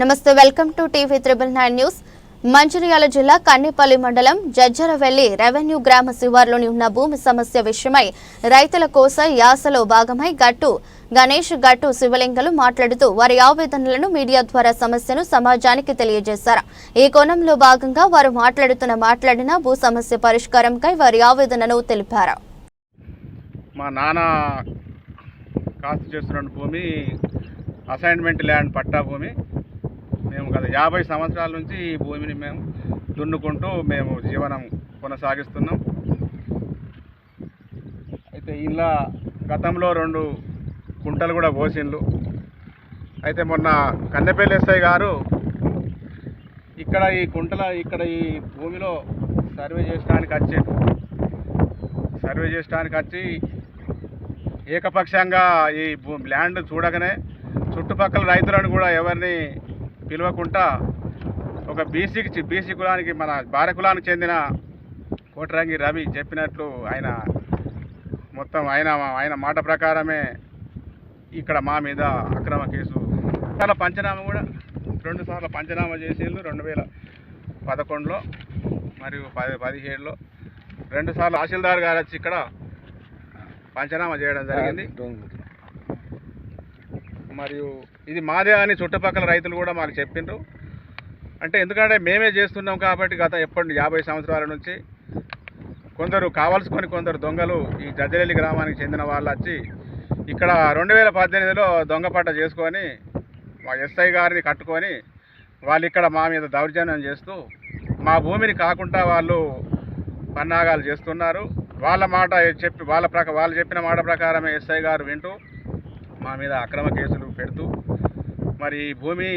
నమస్తే welcome to TV triple nine news. Mancherial జిల్లా కన్నిపల్లి మండలం జజ్జరవెల్లి రెవెన్యూ గ్రామ శివార్లోని ఉన్న భూమి సమస్య విషయమై రైతుల కోసం యాసలో భాగమై గట్టు గణేష్ గట్టు శివలింగలు మాట్లాడుతూ వారి ఆవేదనలను మీడియా ద్వారా సమస్యను సమాజానికి తెలియజేశారు. ఈ కోణంలో భాగంగా వారు మాట్లాడుతున్న మాట్లాడిన భూ సమస్య పరిష్కారంకై వారి ఆవేదనను తెలిపారు. మా నాన్న కాస్త చేస్తున్న భూమి అసైన్మెంట్ ల్యాండ్ పట్టా భూమి. మేము గత యాభై సంవత్సరాల నుంచి ఈ భూమిని మేము దున్నుకుంటూ మేము జీవనం కొనసాగిస్తున్నాం. అయితే ఇలా గతంలో రెండు కుంటలు కూడా పోసిండ్లు అయితే మొన్న కన్నెపల్లి ఎస్ఐ గారు ఇక్కడ ఈ కుంటల ఇక్కడ ఈ భూమిలో సర్వే చేయడానికి వచ్చి సర్వే చేయడానికి వచ్చి ఏకపక్షంగా ఈ భూ- ల్యాండ్ చూడగానే చుట్టుపక్కల రైతులను కూడా ఎవరిని పిలవకుండా ఒక బీసీకి బీసీ కులానికి మన భార్య కులానికి చెందిన కోటరంగి రవి చెప్పినట్లు ఆయన మొత్తం ఆయన ఆయన మాట ప్రకారమే ఇక్కడ మా మీద అక్రమ కేసు. చాలా పంచనామా కూడా రెండు సార్లు పంచనామా చేసేళ్ళు రెండు వేల పదకొండులో మరియు పది పదిహేడులో. రెండు సార్లు తహసీల్దార్ గారు వచ్చి ఇక్కడ పంచనామా చేయడం జరిగింది. మరియు ఇది మాదే అని చుట్టుపక్కల రైతులు కూడా మాకు చెప్పిండ్రు. అంటే ఎందుకంటే మేమే చేస్తున్నాం కాబట్టి గత ఎప్పటి యాభై సంవత్సరాల నుంచి కొందరు కావాల్సుకొని కొందరు దొంగలు ఈ జజ్జరెల్లి గ్రామానికి చెందిన వాళ్ళు వచ్చి ఇక్కడ రెండు వేల పద్దెనిమిదిలో దొంగపట్ట చేసుకొని మా ఎస్ఐ గారిని కట్టుకొని వాళ్ళు ఇక్కడ మా మీద దౌర్జన్యం చేస్తూ మా భూమిని కాకుండా వాళ్ళు పన్నాగాలు చేస్తున్నారు. వాళ్ళ మాట చెప్పి వాళ్ళ ప్రక వాళ్ళు చెప్పిన మాట ప్రకారమే ఎస్ఐ గారు వింటూ మా మీద అక్రమ కేసులు పెడుతూ మరి భూమి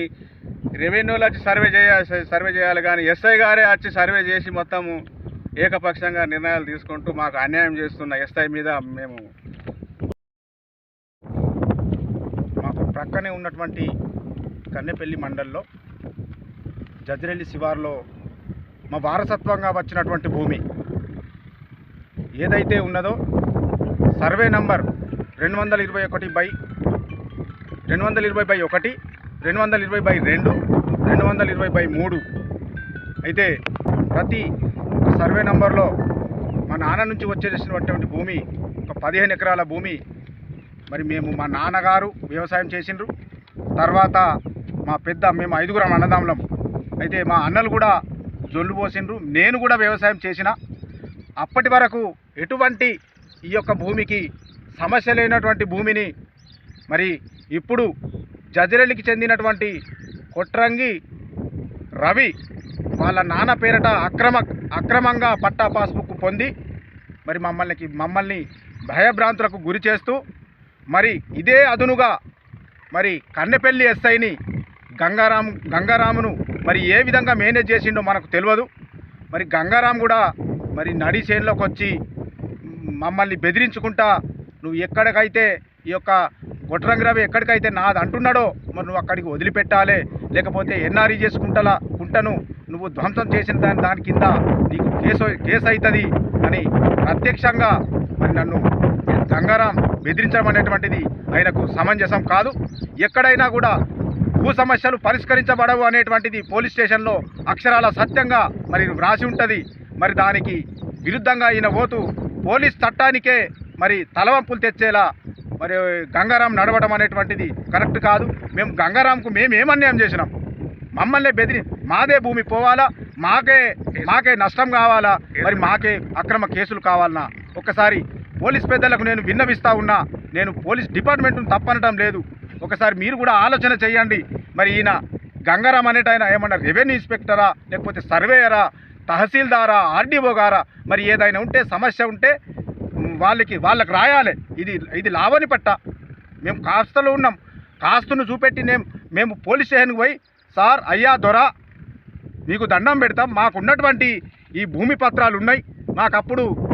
రెవెన్యూలు వచ్చి సర్వే చేయ సర్వే చేయాలి కానీ ఎస్ఐ గారే వచ్చి సర్వే చేసి మొత్తము ఏకపక్షంగా నిర్ణయాలు తీసుకుంటూ మాకు అన్యాయం చేస్తున్న ఎస్ఐ మీద మేము మాకు ప్రక్కనే ఉన్నటువంటి కన్నెపల్లి మండల్లో జజ్రెల్లి శివార్లో మా వారసత్వంగా వచ్చినటువంటి భూమి ఏదైతే ఉన్నదో సర్వే నంబర్ రెండు వందల ఇరవై ఒకటి బై రెండు వందల ఇరవై బై ఒకటి రెండు వందల ఇరవై బై రెండు రెండు వందల ఇరవై బై మూడు. అయితే ప్రతి సర్వే నంబర్లో మా నాన్న నుంచి వచ్చేసినటువంటి భూమి ఒక పదిహేను ఎకరాల భూమి. మరి మేము మా నాన్నగారు వ్యవసాయం చేసిండ్రు. తర్వాత మా పెద్ద మేము ఐదుగురం అన్నదమ్ములం. అయితే మా అన్నలు కూడా జొల్లు పోసిండ్రు. నేను కూడా వ్యవసాయం చేసిన. అప్పటి వరకు ఎటువంటి ఈ యొక్క భూమికి సమస్య లేనటువంటి భూమిని మరి ఇప్పుడు జజరెల్లికి చెందినటువంటి కొట్రంగి రవి వాళ్ళ నాన్న పేరట అక్రమ అక్రమంగా పట్టా పాస్బుక్ పొంది మరి మమ్మల్ని మమ్మల్ని భయభ్రాంతులకు గురి చేస్తూ మరి ఇదే అదునుగా మరి కన్నెపల్లి ఎస్ఐని గంగారాం గంగారామును మరి ఏ విధంగా మేనేజ్ చేసిండో మనకు తెలియదు. మరి గంగారాం కూడా మరి నడి చేనులోకి వచ్చి మమ్మల్ని బెదిరించుకుంటా నువ్వు ఎక్కడికైతే ఈ యొక్క గొట్రంగిరవి ఎక్కడికైతే నాది అంటున్నాడో మరి నువ్వు అక్కడికి వదిలిపెట్టాలి. లేకపోతే ఎన్ఆర్ఈ చేసుకుంటలా కుంటను. నువ్వు ధ్వంసం చేసిన దాని దాని కింద నీకు కేసు కేసు అవుతుంది అని ప్రత్యక్షంగా మరి నన్ను గంగారాం బెదిరించడం అనేటువంటిది ఆయనకు సమంజసం కాదు. ఎక్కడైనా కూడా భూ సమస్యలు పరిష్కరించబడవు అనేటువంటిది పోలీస్ స్టేషన్లో అక్షరాల సత్యంగా మరి వ్రాసి ఉంటుంది. మరి దానికి విరుద్ధంగా ఈయన పోతూ పోలీస్ చట్టానికే మరి తలవంపులు తెచ్చేలా మరి గంగారాం నడవడం అనేటువంటిది కరెక్ట్ కాదు. మేము గంగారాంకు మేము ఏం అన్యాయం చేసినాం? మమ్మల్ని బెదిరి మాదే భూమి పోవాలా? మాకే మాకే నష్టం కావాలా? మరి మాకే అక్రమ కేసులు కావాలన్నా ఒకసారి పోలీస్ పెద్దలకు నేను విన్నవిస్తా ఉన్నా నేను పోలీస్ డిపార్ట్మెంట్ను తప్పనటం లేదు. ఒకసారి మీరు కూడా ఆలోచన చేయండి. మరి ఈయన గంగారాం అనేట ఆయన ఏమన్నా రెవెన్యూ ఇన్స్పెక్టరా? లేకపోతే సర్వేయరా? తహసీల్దారా? ఆర్డీఓ గారా? మరి ఏదైనా ఉంటే సమస్య ఉంటే వాళ్ళకి వాళ్ళకి రాయాలి. ఇది ఇది లావని పట్ట. మేము కాస్తలో ఉన్నాం. కాస్తును చూపెట్టి మేము మేము పోలీస్ స్టేషన్కి పోయి సార్ అయ్యా దొర మీకు దండం పెడతాం. మాకున్నటువంటి ఈ భూమి పత్రాలు ఉన్నాయి మాకు అప్పుడు